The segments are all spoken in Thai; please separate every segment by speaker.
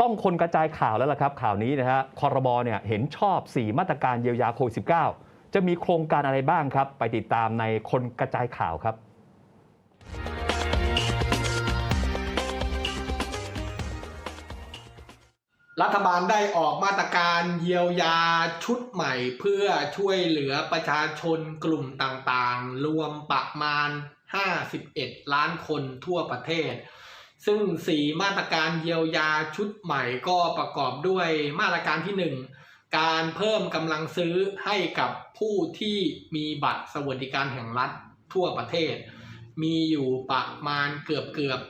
Speaker 1: ต้องคนกระจายข่าวแล้วล่ะครับ ข่าวนี้นะฮะคอรบเนี่ยเห็นชอบ 4 มาตรการเยียวยาโควิด -19 จะมีโครงการอะไรบ้างครับ ไปติดตามในคนกระจายข่าวครับ
Speaker 2: รัฐบาลได้ออกมาตรการเยียวยาชุดใหม่เพื่อช่วยเหลือประชาชนกลุ่มต่างๆ รวมประมาณ 51 ล้านคนทั่วประเทศ ซึ่ง4มาตรการเยียวยาชุดใหม่ก็ประกอบด้วยมาตรการที่ 1 การเพิ่มกำลังซื้อให้กับผู้ที่มีบัตรสวัสดิการแห่งรัฐทั่วประเทศ มีอยู่ประมาณเกือบเกือบ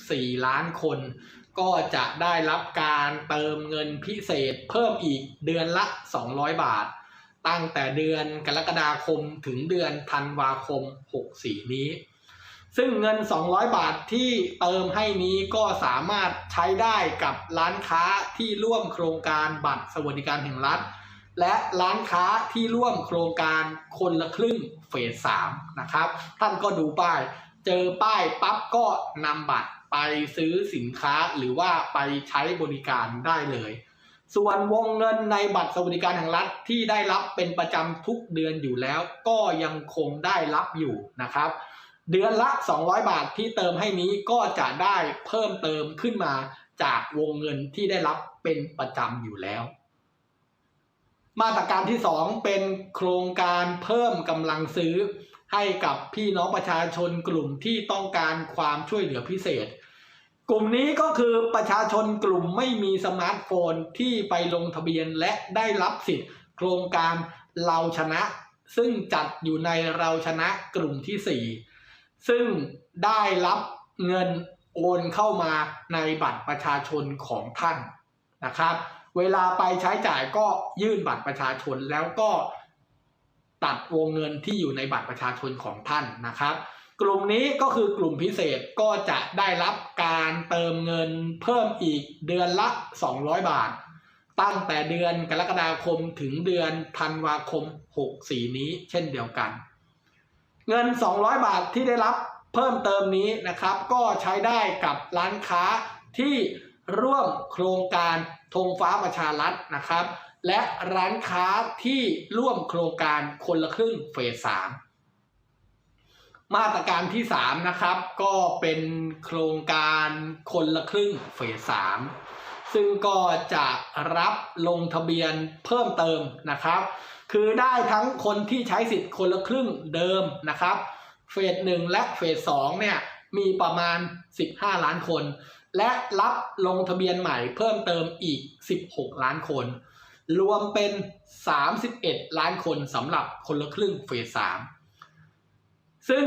Speaker 2: 14 ล้านคน ก็จะได้รับการเติมเงินพิเศษเพิ่มอีกเดือนละ 200 บาท ตั้งแต่เดือนกรกฎาคมถึงเดือนธันวาคม 64 นี้ ซึ่งเงิน 200 บาทที่เติมให้นี้ก็สามารถใช้ได้กับร้านค้าที่ร่วมโครงการบัตรสวัสดิการแห่งรัฐ และร้านค้าที่ร่วมโครงการคนละครึ่งเฟส3นะครับ ท่านก็ดูป้าย เจอป้ายปั๊บก็นำบัตรไปซื้อสินค้าหรือว่าไปใช้บริการได้เลย ส่วนวงเงินในบัตรสวัสดิการแห่งรัฐที่ได้รับเป็นประจำทุกเดือนอยู่แล้ว ก็ยังคงได้รับอยู่นะครับ เดือนละ 200 บาทที่เติมให้นี้ก็จะได้เพิ่มเติมขึ้นมาจากวงเงินที่ได้รับเป็นประจำอยู่แล้ว มาตรการที่ 2 เป็นโครงการเพิ่มกำลังซื้อ ให้กับพี่น้องประชาชนกลุ่มที่ต้องการความช่วยเหลือพิเศษ กลุ่มนี้ก็คือประชาชนกลุ่มไม่มีสมาร์ทโฟนที่ไปลงทะเบียนและได้รับสิทธิ์ โครงการเราชนะ ซึ่งจัดอยู่ในเราชนะกลุ่มที่ 4 ซึ่งได้รับเงินโอนเข้ามาในบัตรประชาชนของท่านนะครับ เวลาไปใช้จ่ายก็ยื่นบัตรประชาชนแล้วก็ตัดวงเงินที่อยู่ในบัตรประชาชนของท่านนะครับ กลุ่มนี้ก็คือกลุ่มพิเศษก็จะได้รับการเติมเงินเพิ่มอีกเดือนละ 200 บาท ตั้งแต่เดือนกรกฎาคมถึงเดือนธันวาคม 64 นี้เช่นเดียวกัน เงิน 200 บาทที่ได้รับเพิ่มเติมนี้นะครับ ก็ใช้ได้กับร้านค้าที่ร่วมโครงการธงฟ้าประชารัฐนะครับ และร้านค้าที่ร่วมโครงการคนละครึ่งเฟสสามมาตรการที่ 3 นะครับ ก็เป็นโครงการคนละครึ่งเฟสสามซึ่งก็จะรับลงทะเบียนเพิ่มเติมนะครับ คือได้ทั้งคนที่ใช้สิทธิ์คนละครึ่งเดิมนะครับ เฟสหนึ่งและเฟสสองเนี่ยมีประมาณ 15 ล้านคน และรับลงทะเบียนใหม่เพิ่มเติมอีก 16 ล้านคน รวมเป็น 31 ล้านคนสำหรับคนละครึ่งเฟสสามซึ่ง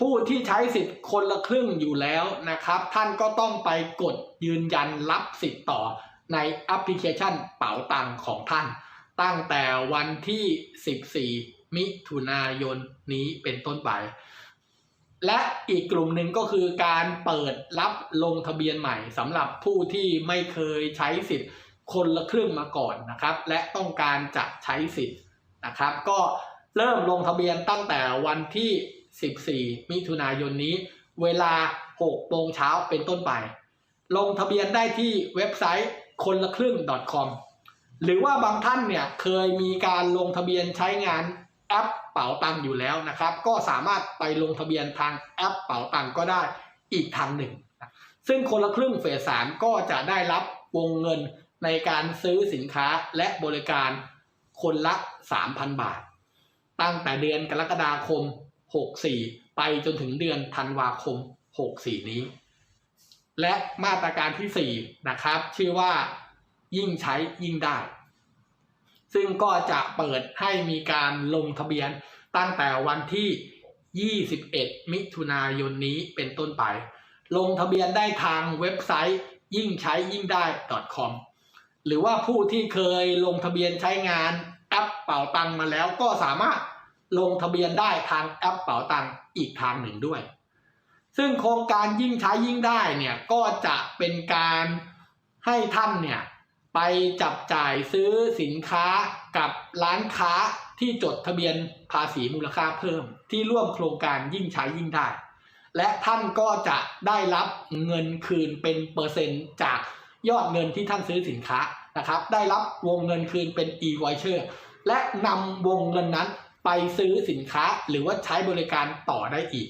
Speaker 2: ผู้ที่ใช้สิทธิ์คนละครึ่งอยู่แล้วนะครับ ท่านก็ต้องไปกดยืนยันรับสิทธิ์ต่อในแอปพลิเคชันเป๋าตังของท่าน ตั้งแต่วันที่ 14 มิถุนายนนี้เป็นต้นไป และอีกกลุ่มหนึ่งก็คือการเปิดรับลงทะเบียนใหม่สำหรับผู้ที่ไม่เคยใช้สิทธิ์คนละครึ่งมาก่อนนะครับ และต้องการจะใช้สิทธิ์นะครับ ก็เริ่มลงทะเบียนตั้งแต่วันที่ 14 มิถุนายนนี้ เวลา6โมงเช้าเป็นต้นไป ลงทะเบียนได้ที่เว็บไซต์คนละครึ่ง .com หรือว่าบางท่านเนี่ยเคยมีการลงทะเบียนใช้งานแอปเป๋าตังอยู่แล้วนะครับ ก็สามารถไปลงทะเบียนทางแอปเป๋าตังก็ได้อีกทางหนึ่ง ซึ่งคนละครึ่งเฟสสามก็จะได้รับวงเงินในการซื้อสินค้าและบริการคนละ 3,000 บาท ตั้งแต่เดือนกรกฎาคม 64 ไปจนถึงเดือนธันวาคม 64 นี้ และมาตรการที่ 4 นะครับ ชื่อว่า ยิ่งใช้ยิ่งได้ ซึ่งก็จะเปิดให้มีการลงทะเบียนตั้งแต่วันที่ 21 มิถุนายนนี้เป็นต้นไป ลงทะเบียนได้ทางเว็บไซต์ยิ่งใช้ยิ่งได้ .com หรือว่าผู้ที่เคยลงทะเบียนใช้งานแอปเป๋าตังมาแล้วก็สามารถลงทะเบียนได้ทางแอปเป๋าตังอีกทางหนึ่งด้วย ซึ่งโครงการยิ่งใช้ยิ่งได้เนี่ยก็จะเป็นการให้ท่านเนี่ย ไปจับจ่ายซื้อสินค้ากับร้านค้าที่จดทะเบียนภาษีมูลค่าเพิ่ม ที่ร่วมโครงการยิ่งใช้ยิ่งได้ และท่านก็จะได้รับเงินคืนเป็นเปอร์เซ็นต์จากยอดเงินที่ท่านซื้อสินค้านะครับ ได้รับวงเงินคืนเป็น e-voucher และนำวงเงินนั้นไปซื้อสินค้าหรือว่าใช้บริการต่อได้อีก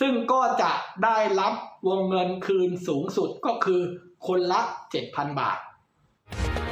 Speaker 2: ซึ่งก็จะได้รับวงเงินคืนสูงสุดก็คือคนละ 7,000 บาท Thank you